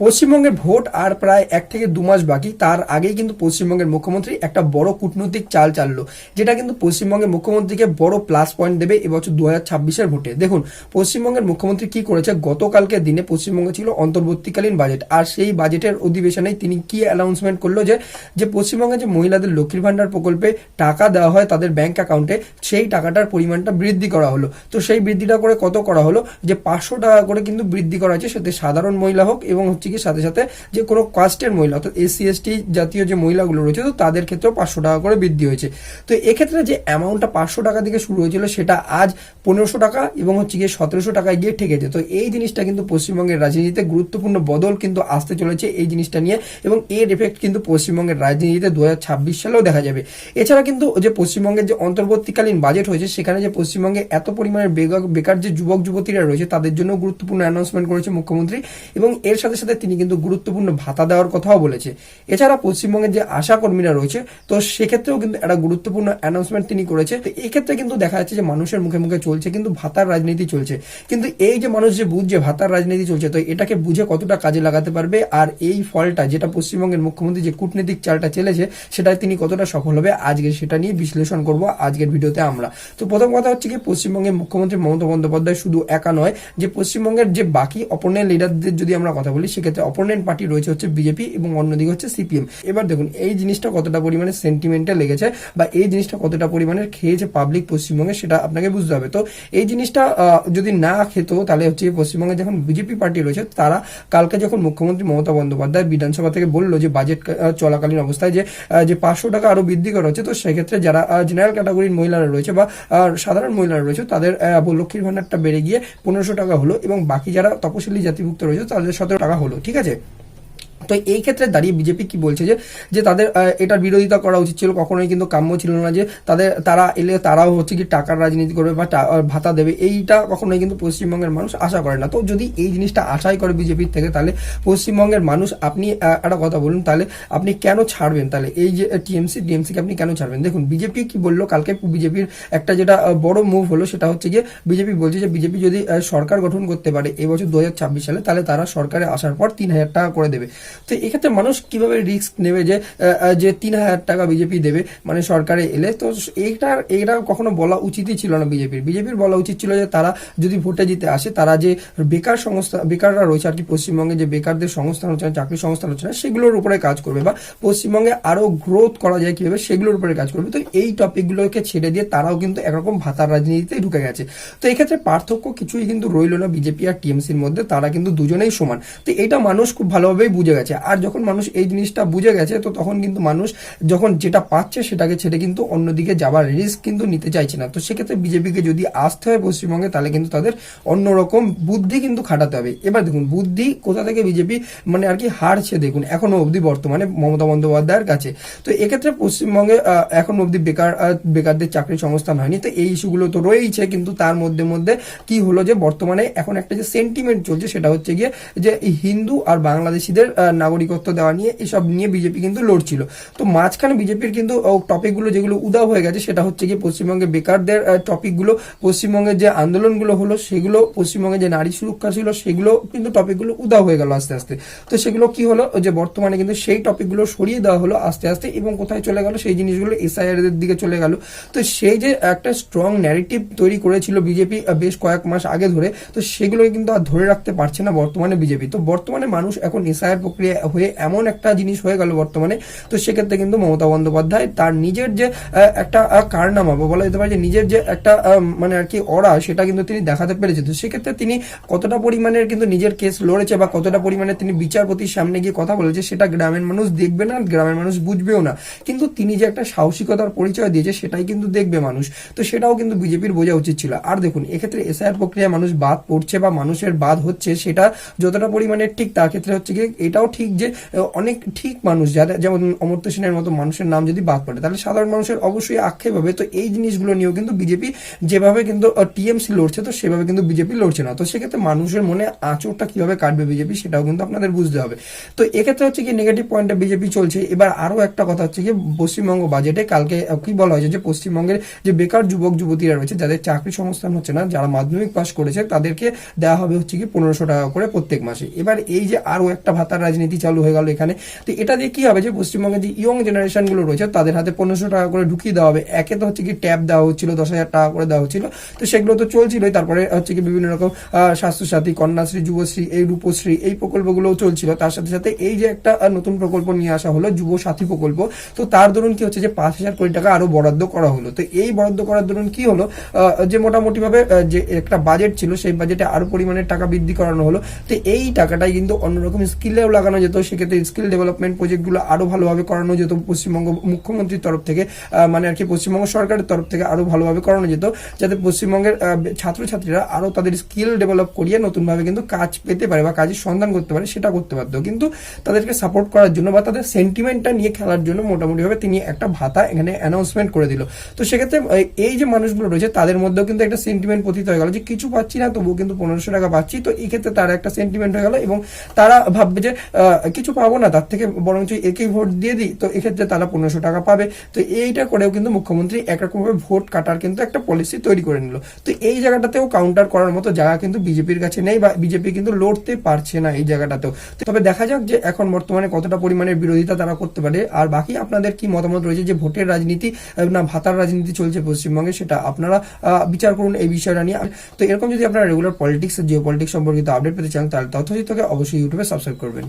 পশ্চিমবঙ্গের ভোট আর প্রায় এক থেকে দু মাস বাকি, তার আগেই কিন্তু পশ্চিমবঙ্গের মুখ্যমন্ত্রী একটা বড় কূটনৈতিক চাল চাললো, যেটা কিন্তু পশ্চিমবঙ্গের মুখ্যমন্ত্রীকে বড় প্লাস পয়েন্ট দেবে এবছর দু হাজার ছাব্বিশের ভোটে। দেখুন, পশ্চিমবঙ্গের মুখ্যমন্ত্রী কি করেছে? গতকালকে দিনে পশ্চিমবঙ্গে ছিল অন্তর্বর্তীকালীন বাজেট আর সেই বাজেটের অধিবেশনেই তিনি কি অ্যানাউন্সমেন্ট করল যে যে পশ্চিমবঙ্গে যে মহিলাদের লক্ষ্মীর ভান্ডার প্রকল্পে টাকা দেওয়া হয় তাদের ব্যাংক অ্যাকাউন্টে সেই টাকাটার পরিমাণটা বৃদ্ধি করা হলো। তো সেই বৃদ্ধিটা করে কত করা হলো? যে পাঁচশো টাকা করে কিন্তু বৃদ্ধি করা হয়েছে সেটা সাধারণ মহিলা হোক এবং হচ্ছে কি সাথে সাথে যে কোনো কাস্টের মহিলা, অর্থাৎ এসসি এসটি জাতীয় যে মহিলাগুলো রয়েছে, তো তাদের ক্ষেত্রেও পাঁচশো টাকা করে বৃদ্ধি হয়েছে। তো এক্ষেত্রে যে অ্যামাউন্টটা পাঁচশো টাকা থেকে শুরু হয়েছিল, সেটা আজ পনেরোশো টাকা এবং হচ্ছে গিয়ে সতেরোশো টাকায় গিয়ে ঠেকেছে তো এই জিনিসটা কিন্তু পশ্চিমবঙ্গের রাজনীতিতে গুরুত্বপূর্ণ বদল কিন্তু আসতে চলেছে এই জিনিসটা নিয়ে এবং এর এফেক্ট কিন্তু পশ্চিমবঙ্গের রাজনীতিতে দু হাজার ছাব্বিশ সালেও দেখা যাবে। এছাড়া কিন্তু যে পশ্চিমবঙ্গের যে অন্তর্বর্তীকালীন বাজেট হয়েছে, সেখানে যে পশ্চিমবঙ্গে এত পরিমাণে বেগ- বেকার যে যুবক যুবতীরা রয়েছে, তাদের জন্য গুরুত্বপূর্ণ অ্যানাউন্সমেন্ট করেছে মুখ্যমন্ত্রী এবং এর সাথে সাথে তিনি কিন্তু গুরুত্বপূর্ণ ভাতা দেওয়ার কথাও বলেছে। এছাড়া পশ্চিমবঙ্গের যে আশা কর্মীরা রয়েছে, তো সেক্ষেত্রেও কিন্তু একটা গুরুত্বপূর্ণ অ্যানাউন্সমেন্ট তিনি করেছে। তো এই ক্ষেত্রে কিন্তু দেখা যাচ্ছে যে মানুষের মুখে মুখে চলছে, কিন্তু ভাতার রাজনীতি চলছে। কিন্তু এই যে মানুষ যে বুঝছে ভাতার রাজনীতি চলছে, তো এটাকে বুঝে কতটা কাজে লাগাতে পারবে? আর এই ফলটা, যেটা পশ্চিমবঙ্গের মুখ্যমন্ত্রী যে কূটনীতিক চালটা চেলেছে সেটা তিনি কতটা সফল হবে? আজকে সেটা নিয়ে বিশ্লেষণ করব আজকের ভিডিওতে আমরা। তো প্রথম কথা হচ্ছে কি, পশ্চিমবঙ্গের মুখ্যমন্ত্রী মমতা বন্দ্যোপাধ্যায় শুধু একা নয়, যে পশ্চিমবঙ্গের যে বাকি অপোনেন্ট লিডারদের যদি আমরা কথা বলি সেক্ষেত্রে অপোনেন্ট পার্টি রয়েছে হচ্ছে বিজেপি এবং অন্যদিকে হচ্ছে সিপিএম এবার দেখুন, এই জিনিসটা কতটা পরিমাণে সেন্টিমেন্টে লেগেছে বা এই জিনিসটা কতটা পরিমাণে খেয়েছে পাবলিক পশ্চিমবঙ্গে সেটা আপনাকে বুঝতে হবে। তো এই জিনিসটা যদি না খেত, তাহলে হচ্ছে পশ্চিমবঙ্গে যখন বিজেপি পার্টি রয়েছে, তারা কালকে যখন মুখ্যমন্ত্রী মমতা বন্দ্যোপাধ্যায় বিধানসভা থেকে বলল যে বাজেট চলাকালীন অবস্থায় যে যে পাঁচশো টাকা আরও বৃদ্ধি করা হচ্ছে, তো সেক্ষেত্রে যারা জেনারেল ক্যাটাগরির মহিলারা রয়েছে বা সাধারণ মহিলারা রয়েছে, তাদের লক্ষ্মীর ভান্ডারটা বেড়ে গিয়ে পনেরোশো টাকা হলো এবং বাকি যারা তপশিলি জাতিভুক্ত রয়েছে, তাদের সতেরো টাকা হলো। ঠিক আছে? তো এই ক্ষেত্রে দাঁড়িয়ে বিজেপি কি বলছে যে যে তাদের এটার বিরোধিতা করা উচিত ছিল, কখনোই কিন্তু কাম্য ছিল না যে তাদের, তারা এলে তারাও হচ্ছে কি টাকার রাজনীতি করবে বা ভাতা দেবে। এইটা কখনোই কিন্তু পশ্চিমবঙ্গের মানুষ আশা করে না। তো যদি এই জিনিসটা আশাই করে বিজেপির থেকে, তাহলে পশ্চিমবঙ্গের মানুষ, আপনি একটা কথা বলুন, তাহলে আপনি কেন ছাড়বেন? তাহলে এই যে টিএমসি, টিএমসিকে আপনি কেন ছাড়বেন? দেখুন, বিজেপি কি বলল? কালকে বিজেপির একটা যেটা বড় মুভ হলো, সেটা হচ্ছে যে বিজেপি বলছে যে, বিজেপি যদি সরকার গঠন করতে পারে, এবছর দু হাজার ছাব্বিশ সালে, তাহলে তারা সরকারে আসার পর তিন হাজার টাকা করে দেবে। তো এক্ষেত্রে মানুষ কীভাবে রিস্ক নেবে যে যে তিন হাজার টাকা বিজেপি দেবে? মানে সরকারে এলে তো এইটার এইটা কখনো বলা উচিতই ছিল না বিজেপির বিজেপির বলা উচিত ছিল যে, তারা যদি ভোটে জিতে আসে, তারা যে বেকার সংস্থা, বেকাররা রয়েছে আর কি পশ্চিমবঙ্গে, যে বেকারদের সংস্থান হচ্ছে না চাকরি সংস্থান হচ্ছে না সেগুলোর উপরে কাজ করবে বা পশ্চিমবঙ্গে আরও গ্রোথ করা যায় কীভাবে, সেগুলোর উপরে কাজ করবে। তো এই টপিকগুলোকে ছেড়ে দিয়ে তারাও কিন্তু একরকম ভাতার রাজনীতিতে ঢুকে গেছে। তো এক্ষেত্রে পার্থক্য কিছুই কিন্তু রইল না বিজেপি আর টিএমসির মধ্যে, তারা কিন্তু দুজনেই সমান। তো এটা মানুষ খুব ভালোভাবেই বুঝে গেছে। আর যখন মানুষ এই জিনিসটা বুঝে গেছে, তো তখন কিন্তু মানুষ যখন যেটা পাচ্ছে সেটাকে ছেড়ে কিন্তু অন্যদিকে যাবার রিস্ক কিন্তু নিতে চাইছে না। তো সেক্ষেত্রে বিজেপিকে যদি আসতে হয় পশ্চিমবঙ্গে, তাহলে কিন্তু তাদের অন্যরকম বুদ্ধি কিন্তু খাটাতে হবে। এবার দেখুন, বুদ্ধি কোথা থেকে বিজেপি মানে আর কি হারছে দেখুন, এখনও অবধি বর্তমানে মমতা বন্দ্যোপাধ্যায়ের কাছে। তো এক্ষেত্রে পশ্চিমবঙ্গে এখন অবধি বেকার বেকারদের চাকরি সংস্থান হয়নি। তো এই ইস্যুগুলো তো রয়েইছে, কিন্তু তার মধ্যে মধ্যে কি হলো যে, বর্তমানে এখন একটা যে সেন্টিমেন্ট চলছে, সেটা হচ্ছে গিয়ে যে হিন্দু আর বাংলাদেশিদের নাগরিকত্ব দেওয়া নিয়ে এসব নিয়ে বিজেপি কিন্তু লড়ছিল। তো মাঝখানে বিজেপির কিন্তু টপিকগুলো যেগুলো উদাও হয়ে গেছে, সেটা হচ্ছে গিয়ে পশ্চিমবঙ্গে বেকারদের টপিকগুলো পশ্চিমবঙ্গের যে আন্দোলনগুলো হলো, সেগুলো, পশ্চিমবঙ্গে যে নারী সুরক্ষা ছিল, সেগুলো কিন্তু টপিকগুলো উদাও হয়ে গেল আস্তে আস্তে। তো সেগুলো কি হলো যে বর্তমানে কিন্তু সেই টপিকগুলো সরিয়ে দেওয়া হলো আস্তে আস্তে এবং কোথায় চলে গেল, সেই জিনিসগুলো এসআইআর দিকে চলে গেল। তো সেই যে একটা স্ট্রং ন্যারেটিভ তৈরি করেছিল বিজেপি বেশ কয়েক মাস আগে ধরে, তো সেগুলো কিন্তু আর ধরে রাখতে পারছে না বর্তমানে বিজেপি। তো বর্তমানে মানুষ এখন এসআইআর প্রক্রিয়া হয়ে এমন একটা জিনিস হয়ে গেল বর্তমানে, তো সেক্ষেত্রে কিন্তু মমতা বন্দ্যোপাধ্যায় তার নিজের যে একটা কারনামা বা বলা যেতে পারে যে নিজের যে একটা মানে আর কি অরা সেটা কিন্তু তিনি দেখাতে পেরেছে তো সেক্ষেত্রে তিনি কতটা পরিমাণের কিন্তু নিজের কেস লড়েছে বা কতটা পরিমাণে তিনি বিচারপতির সামনে গিয়ে কথা বলেছে, সেটা গ্রামের মানুষ দেখবে না, গ্রামের মানুষ বুঝবেও না। কিন্তু তিনি যে একটা সাহসিকতার পরিচয় দিয়েছে, সেটাই কিন্তু দেখবে মানুষ। তো সেটাও কিন্তু বিজেপির বোঝা উচিত ছিল। আর দেখুন, এক্ষেত্রে এসআইআর প্রক্রিয়ায় মানুষ বাদ পড়ছে বা মানুষের বাদ হচ্ছে, সেটা যতটা পরিমাণে ঠিক তার ক্ষেত্রে হচ্ছে কি এটাও ঠিক যে অনেক ঠিক মানুষ যারা, যেমন অমর্ত্য সেনের মতো মানুষের নাম যদি বাদ পড়ে, তাহলে সাধারণ মানুষের অবশ্যই আক্ষেপ হবে। তো এই জিনিসগুলো নিয়েও কিন্তু বিজেপি যেভাবে কিন্তু টিএমসি লড়ছে, তো সেভাবে কিন্তু বিজেপি লড়ছে না। তো সেক্ষেত্রে মানুষের মনে আঁচড়টা কীভাবে কাটবে বিজেপি, সেটাও কিন্তু আপনাদের বুঝতে হবে। তো এক্ষেত্রে হচ্ছে কি নেগেটিভ পয়েন্টে বিজেপি চলছে। এবার আরও একটা কথা হচ্ছে কি, পশ্চিমবঙ্গ বাজেটে কালকে কি বলা হয়েছে যে, পশ্চিমবঙ্গের যে বেকার যুবক যুবতীরা রয়েছে, যাদের চাকরি সংস্থান হচ্ছে না, যারা মাধ্যমিক পাশ করেছে, তাদেরকে দেওয়া হবে হচ্ছে কি, পনেরোশো টাকা করে প্রত্যেক মাসে। এবার এই যে আরও একটা ভাতার রাজনীতি চালু হয়ে গেল এখানে। তো এটা দিয়ে কি হবে যে পশ্চিমবঙ্গের যে ইয়ং জেনারেশনগুলো রয়েছে, তাদের হাতে পনেরোশো টাকা করে ঢুকিয়ে দেওয়া হবে। একে তো হচ্ছে কি ট্যাব দেওয়া হচ্ছিল, দশ হাজার টাকা করে দেওয়া হচ্ছিল। তো সেগুলো তো চলছিলই। তারপরে হচ্ছে কি বিভিন্ন রকম স্বাস্থ্যসাথী, কন্যাশ্রী, যুবশ্রী, এই রূপশ্রী, এই প্রকল্পগুলোও চলছিল। তার সাথে সাথে এই যে একটা নতুন প্রকল্প নিয়ে আসা হলো, যুব সাথী প্রকল্প। তো তার দরুন কি হচ্ছে যে পাঁচ হাজার কোটি টাকা আরও বরাদ্দ করা হলো। তো এই বরাদ্দ করার দরুন কি হলো? যে মোটামুটি ভাবে যে একটা বাজেট ছিল, সেই বাজেটে আরও পরিমাণে টাকা বৃদ্ধি করানো হলো। তো এই টাকাটাই কিন্তু অন্যরকম স্কিলেও লাগানো যেত, সেক্ষেত্রে স্কিল ডেভেলপমেন্ট প্রজেক্টগুলো আরও ভালোভাবে করানো যেত, পশ্চিমবঙ্গ মুখ্যমন্ত্রীর তরফ থেকে মানে আর কি পশ্চিমবঙ্গ সরকারের তরফ থেকে আরও ভালোভাবে করানো যেত, যাতে পশ্চিমবঙ্গের ছাত্রছাত্রীরা আরও তাদের স্কিল ডেভেলপ করিয়ে নতুনভাবে কিন্তু কাজ পেতে পারে বা কাজের সন্ধান করতে পারে, সেটা করতে পারতো কিন্তু তাদেরকে সাপোর্ট করার জন্য বা তাদের সেন্টিমেন্টটা নিয়ে খেলার জন্য মোটামুটিভাবে তিনি একটা ভাতা এখানে অ্যানাউন্সমেন্ট করে দিল। তো সেক্ষেত্রে এই- যে মানুষগুলো রয়েছে, তাদের মধ্যেও কিন্তু একটা সেন্টিমেন্ট পতিত হয়ে গেল যে কিছু পাচ্ছি না, তবুও কিন্তু পনেরোশো টাকা পাচ্ছি। তো এই ক্ষেত্রে তার একটা সেন্টিমেন্ট হয়ে গেল এবং তারা ভাববে যে কিছু পাবো না, তার থেকে বরঞ্চ একেই ভোট দিয়ে দিই, তো এক্ষেত্রে তারা পনেরোশো টাকা পাবে। তো এইটা করেও কিন্তু মুখ্যমন্ত্রী একরকমভাবে ভোট কাটার কিন্তু একটা পলিসি তৈরি করে নিল। তো এই জায়গাটাতেও কাউন্টার করার মতো জায়গা কিন্তু বিজেপির কাছে নেই বা বিজেপি কিন্তু লড়তে পারছে না এই জায়গাটাতেও। তবে দেখা যাক যে এখন বর্তমানে কতটা পরিমাণের বিরোধিতা তারা করতে পারে। আর বাকি আপনাদের কি মতামত রয়েছে যে ভোটের রাজনীতি না ভাতার রাজনীতি চলছে পশ্চিমবঙ্গে, সেটা আপনারা বিচার করুন এই বিষয়টা নিয়ে। তো এরকম যদি আপনারা রেগুলার পলিটিক্স জিও পলিটিক্স সম্পর্কিত আপডেট পেতে চান, তাহলে তথ্যচিত্রকে অবশ্যই ইউটিউবে সাবস্ক্রাইব করবেন।